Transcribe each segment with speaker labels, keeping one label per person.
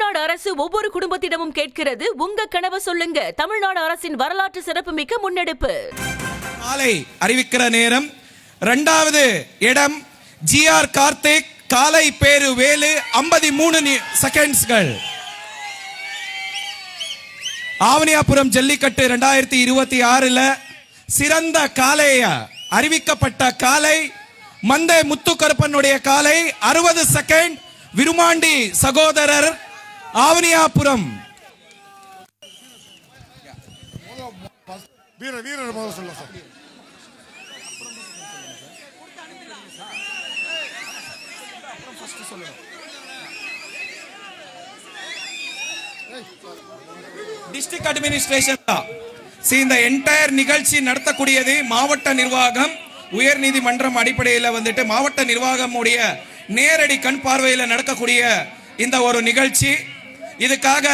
Speaker 1: தமிழ்நாடு அரசு ஒவ்வொரு குடும்பத்திடமும் கேட்கிறது. உங்க கனவை சொல்லுங்க. தமிழ்நாடு அரசின் வரலாற்று சிறப்புமிக்க முன்னெடுப்பு.
Speaker 2: காலை அறிவிக்கிற நேரம். இரண்டாவது இடம் ஜிஆர் கார்த்திக் காலை பேரு வேலு ஐம்பத்தி மூணு செகண்ட்ஸ்கள் ஆவணியாபுரம் ஜல்லிக்கட்டு ரெண்டாயிரத்தி இருபத்தி ஆறுல சிறந்த காளைய அறிவிக்கப்பட்ட காலை மந்தை முத்துக்கருப்பனுடைய காலை அறுபது செகண்ட் விருமாண்டி சகோதரர் ஆவணியாபுரம்.
Speaker 3: வீரர் வீரர் முதல்ல சொல்ல சார்.
Speaker 2: டிஸ்ட்ரிக்ட் அட்மினிஸ்ட்ரேஷன் இந்த என்டையர் நிகழ்ச்சி நடத்தக்கூடியது மாவட்ட நிர்வாகம் உயர் நீதிமன்றம் அடிப்படையில் வந்துட்டு மாவட்ட நிர்வாகம் உடைய நேரடி கண் பார்வையில் நடக்கக்கூடிய இந்த ஒரு நிகழ்ச்சி. இதுக்காக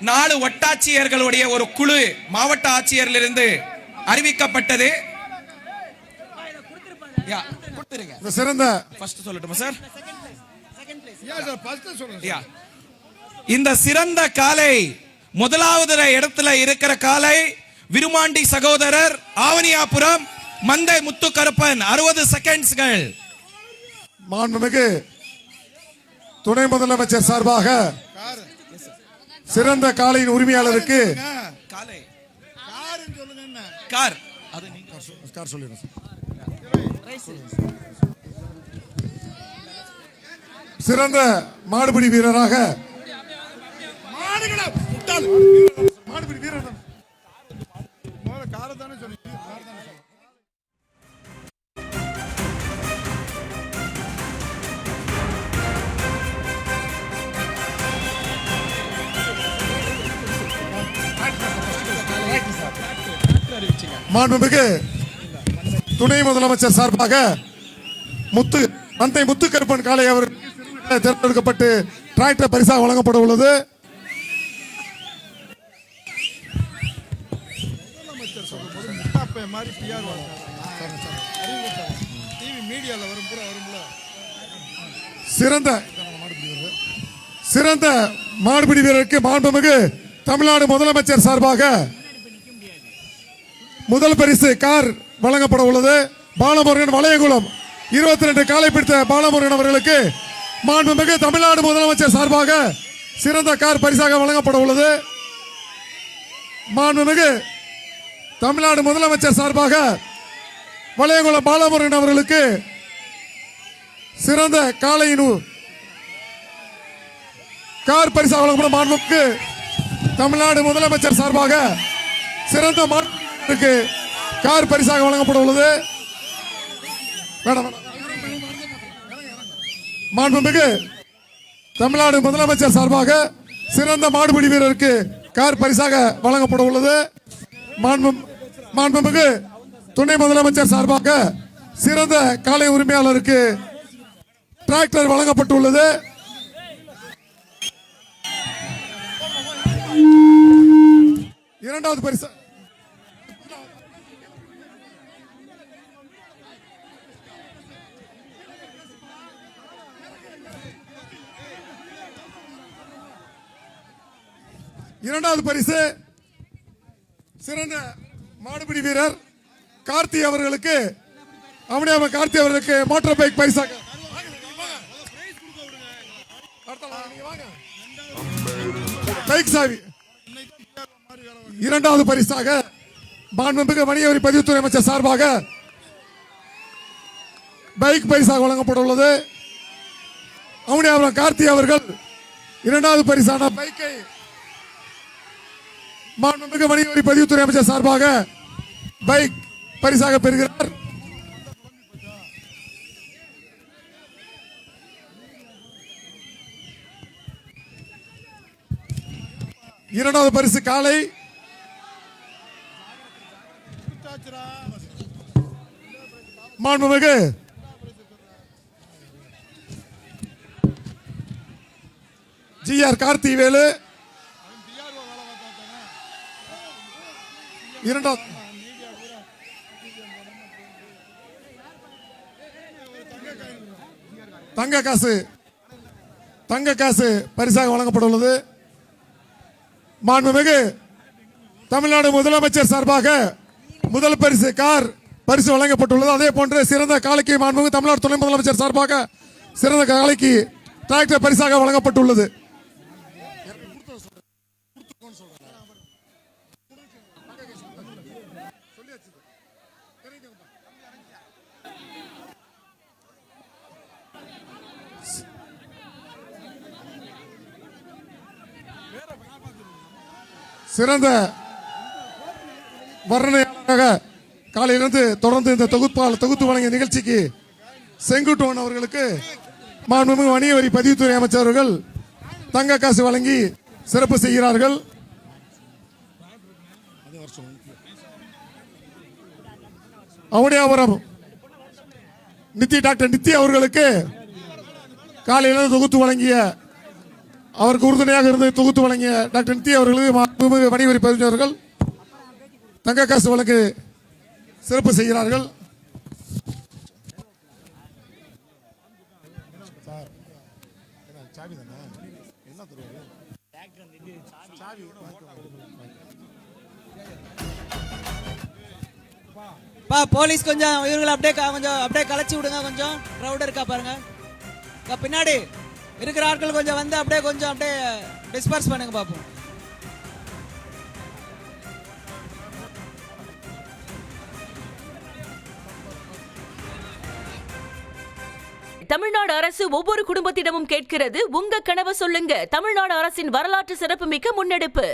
Speaker 2: நாலு வட்டாட்சியர்களுடைய ஒரு குழு மாவட்ட ஆட்சியரிலிருந்து அறிவிக்கப்பட்டது.
Speaker 3: இந்த சிறந்த
Speaker 2: ஃபர்ஸ்ட் சொல்லட்டுமா சார்
Speaker 3: ஏன் சார் ஃபர்ஸ்ட் சொல்லுங்க
Speaker 2: யா. இந்த சிறந்த காலை முதலாவது இடத்துல இருக்கிற காலை விருமாண்டி சகோதரர் ஆவணியாபுரம் மந்தை முத்துக்கருப்பன் அறுபது செகண்ட்ஸ்கள்.
Speaker 3: மாண்புமிகு துணை முதலமைச்சர் சார்பாக சிறந்த காலையின் உரிமையாளருக்கு
Speaker 2: காலை. கார்.
Speaker 3: சொல்லிடுறேன். சிறந்த மாடுபிடி வீரராக மாடுபிடி வீரர் மாண்புமிகு துணை முதலமைச்சர் சார்பாக முத்து மந்தை முத்துக்கருப்பன் காலை அவர் தேர்ந்தெடுக்கப்பட்டு டிராக்டர் பரிசாக வழங்கப்பட உள்ளது. சிறந்த சிறந்த மாடுபிடி வீரருக்கு மாண்புமிகு தமிழ்நாடு முதலமைச்சர் சார்பாக முதல் பரிசு கார் வழங்கப்பட உள்ளது. பாலமுருகன் வளையகுளம் இருபத்தி ரெண்டு காலை பிடித்த பாலமுருகன் அவர்களுக்கு மாண்புமிகு தமிழ்நாடு முதலமைச்சர் சார்பாக சிறந்த கார் பரிசாக வழங்கப்பட உள்ளது. மாண்புமிகு தமிழ்நாடு முதலமைச்சர் சார்பாக வளையகுளம் பாலமுருகன் அவர்களுக்கு சிறந்த காலையின் கார் பரிசாக வழங்கப்படும் மாண்புக்கு தமிழ்நாடு முதலமைச்சர் சார்பாக சிறந்த மாநிலத்திற்கு கார் பரிசாக வழங்கப்பட உள்ளது. மாண்புமிகு தமிழ்நாடு முதலமைச்சர் சார்பாக சிறந்த மாடுபிடி வீரருக்கு கார் பரிசாக வழங்கப்பட உள்ளது. மாண்புமிகு துணை முதலமைச்சர் சார்பாக சிறந்த காலை உரிமையாளருக்கு டிராக்டர் வழங்கப்பட்டுள்ளது. இரண்டாவது பரிசு. இரண்டாவது பரிசு. சிறந்த மாடுபிடி வீரர் கார்த்தி அவர்களுக்கு அவனியாம கார்த்தி அவர்களுக்கு மோட்டார் பைக் பரிசாக. பைக் சாவி. இரண்டாவது பரிசாக மாண்புமிகு வணிகவரி பதிவுத்துறை அமைச்சர் சார்பாக பைக் பரிசாக வழங்கப்பட்டுள்ளது அவனியாபுரம் கார்த்தி அவர்கள் இரண்டாவது பரிசான பைக்கை மாண்புமிகு வணிகவரி பதிவுத்துறை அமைச்சர் சார்பாக பைக் பரிசாக பெறுகிறார். இரண்டாவது பரிசு காலை. மாண்புமிகு ஜி ஆர் கார்த்திவேலு. இரண்டாவது தங்க காசு. தங்க காசு பரிசாக வழங்கப்பட உள்ளது மாண்புமிகு தமிழ்நாடு முதலமைச்சர் சார்பாக முதல் பரிசு கார் பரிசு வழங்கப்பட்டுள்ளது. அதே போன்று சிறந்த காலைக்கு மாண்புமிகு தமிழ்நாடு துணை முதலமைச்சர் சார்பாக சிறந்த காலைக்கு டிராக்டர் பரிசாக வழங்கப்பட்டுள்ளது. சிறந்த வர்ணனையாளராக காலையிலிருந்து தொடர்ந்து இந்த தொகுப்பால் தொகுத்து வழங்கிய நிகழ்ச்சிக்கு செங்குட்டுவன் அவர்களுக்கு மாண்புமிகு வணிக வரி பதிவுத்துறை அமைச்சர் அவர்கள் தங்க காசு வழங்கி சிறப்பு செய்கிறார்கள். அவனியாபுரம் நித்தி டாக்டர் நித்தி அவர்களுக்கு காலையில் தொகுத்து வழங்கிய அவருக்கு உறுதுணையாக இருந்து தொகுத்து வழங்கிய டாக்டர் நித்தி அவர்களுக்கு மாண்புமிகு பதிஞ்சவர்கள் தங்க காசு வழக்கு சிறப்பு செய்கிறார்கள்.
Speaker 4: பா போலீஸ் கொஞ்சம் இவங்களை அப்படியே கொஞ்சம் அப்படியே கலைச்சி விடுங்க கொஞ்சம். க்ரௌட் இருக்கா பாருங்க. பின்னாடி இருக்கிற ஆட்கள் கொஞ்சம் வந்து அப்படியே கொஞ்சம் அப்படியே டிஸ்பர்ஸ் பண்ணுங்க பாப்போம்.
Speaker 1: தமிழ்நாடு அரசு ஒவ்வொரு குடும்பத்திடமும் கேட்கிறது உங்க கனவை சொல்லுங்க. தமிழ்நாடு அரசின் வரலாற்று சிறப்புமிக்க முன்னெடுப்பு.